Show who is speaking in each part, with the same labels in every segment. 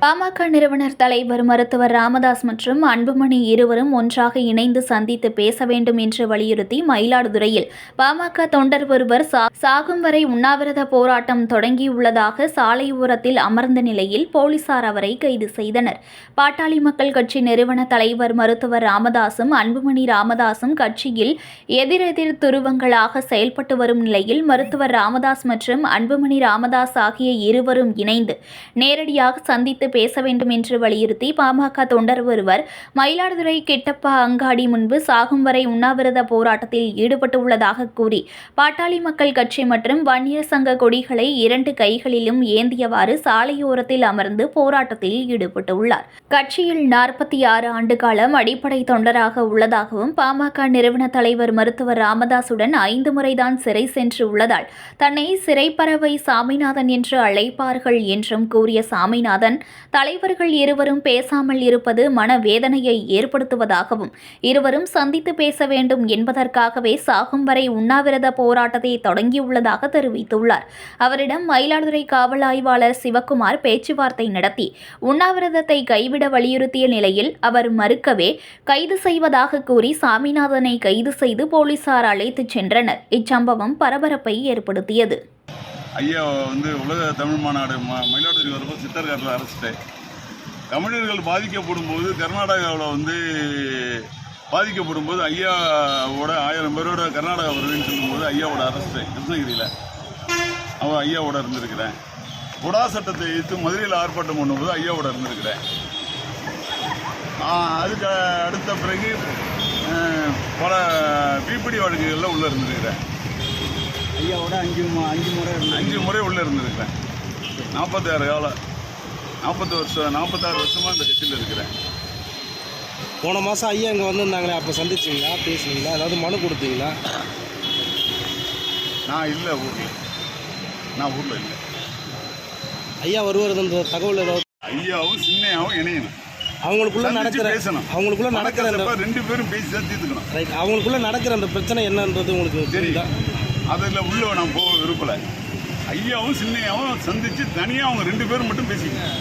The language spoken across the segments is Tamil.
Speaker 1: பாமக நிறுவனர் தலைவர் மருத்துவர் ராமதாஸ் மற்றும் அன்புமணி இருவரும் ஒன்றாக இணைந்து சந்தித்து பேச வேண்டும் என்று வலியுறுத்தி மயிலாடுதுறையில் பாமக தொண்டர் ஒருவர் சா- சாகும் வரை உண்ணாவிரத போராட்டம் தொடங்கியுள்ளதாக சாலையோரத்தில் அமர்ந்த நிலையில் போலீசார் அவரை கைது செய்தனர். பாட்டாளி மக்கள் கட்சி நிறுவன தலைவர் மருத்துவர் ராமதாசும் அன்புமணி ராமதாசும் கட்சியில் எதிரெதிர் துருவங்களாக செயல்பட்டு வரும் நிலையில் மருத்துவர் ராமதாஸ் மற்றும் அன்புமணி ராமதாஸ் ஆகிய இருவரும் இணைந்து நேரடியாக சந்தித்து பேச வேண்டும் என்று வலியுறுத்தி பாமக தொண்டர் ஒருவர் மயிலாடுதுறை கிட்டப்பா அங்காடி முன்பு சாகும் வரை உண்ணாவிரத போராட்டத்தில் ஈடுபட்டுள்ளதாக கூறி பாட்டாளி மக்கள் கட்சி மற்றும் வன்னியர் சங்க கொடிகளை இரண்டு கைகளிலும் ஏந்தியவாறு சாலையோரத்தில் அமர்ந்து போராட்டத்தில் ஈடுபட்டுள்ளார். கட்சியில் நாற்பத்தி ஆறு ஆண்டு காலம் அடிப்படை தொண்டராக உள்ளதாகவும் பாமக நிறுவன தலைவர் மருத்துவர் ராமதாசுடன் ஐந்து முறைதான் சிறை சென்று உள்ளதால் தன்னை சிறைப்பறவை சாமிநாதன் என்று அழைப்பார்கள் என்றும் கூறிய சாமிநாதன் தலைவர்கள் இருவரும் பேசாமல் இருப்பது மனவேதனையை ஏற்படுத்துவதாகவும் இருவரும் சந்தித்து பேச வேண்டும் என்பதற்காகவே சாகும் வரை உண்ணாவிரத போராட்டத்தை தொடங்கியுள்ளதாக தெரிவித்துள்ளார். அவரிடம் மயிலாடுதுறை காவல் ஆய்வாளர் சிவக்குமார் பேச்சுவார்த்தை நடத்தி உண்ணாவிரதத்தை கைவிட வலியுறுத்திய நிலையில் அவர் மறுக்கவே கைது செய்வதாக கூறி சாமிநாதனை கைது செய்து போலீசார் அழைத்துச் சென்றனர். இச்சம்பவம் பரபரப்பை ஏற்படுத்தியது.
Speaker 2: ஐயா வந்து உலக தமிழ் மாநாடு ம மயிலாடுதுறை வரப்போ சித்தர்காட்டில் அரைச்சிட்டேன் தமிழர்கள் பாதிக்கப்படும் போது கர்நாடகாவில் வந்து பாதிக்கப்படும் போது ஐயாவோட ஆயிரம் பேரோட கர்நாடகா வருதுன்னு சொல்லும்போது ஐயாவோட அரசு கிருஷ்ணகிரியில். அவன் ஐயாவோட இருந்திருக்கிறேன். குடா சட்டத்தை எதிர்த்து மதுரையில் ஆர்ப்பாட்டம் பண்ணும்போது ஐயாவோட இருந்திருக்கிறேன். அதுக்கு அடுத்த பிறகு பல பிபிடி வழக்குகளில் உள்ளே இருந்திருக்கிறேன்.
Speaker 3: ஐயாவோட அஞ்சு அஞ்சு முறை இருந்தேன்
Speaker 2: அஞ்சு முறை உள்ளே இருந்திருக்கிறேன். நாற்பத்தாறு காலம் நாற்பது வருஷம் நாற்பத்தாறு வருஷமாக இந்த கட்சியில் இருக்கிறேன்.
Speaker 4: போன மாதம் ஐயா இங்கே வந்திருந்தாங்களே அப்போ சந்திச்சிங்களா பேசுனீங்களா? ஏதாவது மனு கொடுத்தீங்களா?
Speaker 2: நான் இல்லை ஊரில். நான் ஊரில் இல்லை.
Speaker 4: ஐயா வருவதுன்ற தகவல் ஏதாவது?
Speaker 2: ஐயாவும் சின்னையாவும் இணையணும்.
Speaker 4: அவங்களுக்குள்ள நடக்கிற
Speaker 2: பேசணும்.
Speaker 4: அவங்களுக்குள்ள நடக்கிற அந்த
Speaker 2: ரெண்டு பேரும் பேசி தான் தீர்த்துக்கணும்.
Speaker 4: ரைட் அவங்களுக்குள்ள நடக்கிற அந்த பிரச்சனை என்னன்றது உங்களுக்கு தெரியுதா?
Speaker 2: அதில் உள்ள நான் போக விரும்பல. ஐயாவும் சின்னையாவும் சந்திச்சு தனியாக அவங்க ரெண்டு பேரும் மட்டும் பேசிக்கணும்.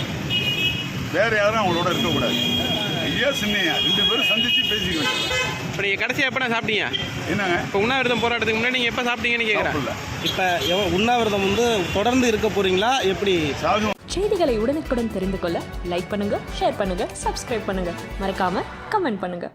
Speaker 2: வேற யாரும் அவங்களோட இருக்கக்கூடாது ஐயா சின்னையா ரெண்டு பேரும் சந்திச்சு பேசிக்கணும்.
Speaker 5: இப்போ நீங்கள் கடைசியாக எப்போ சாப்பிட்டீங்க?
Speaker 2: என்னங்க?
Speaker 5: இப்போ உண்ணாவிரதம் போராட்டத்துக்கு முன்னாடி நீங்கள் எப்போ சாப்பிட்டீங்கன்னு கேட்குறேன்
Speaker 4: இப்போ உண்ணாவிரதம் வந்து தொடர்ந்து இருக்க போறீங்களா? எப்படி?
Speaker 2: சாகும்
Speaker 6: செய்திகளை உடனுக்குடன் தெரிந்து கொள்ள லைக் பண்ணுங்க ஷேர் பண்ணுங்க சப்ஸ்கிரைப் பண்ணுங்க. மறக்காம கமெண்ட் பண்ணுங்க.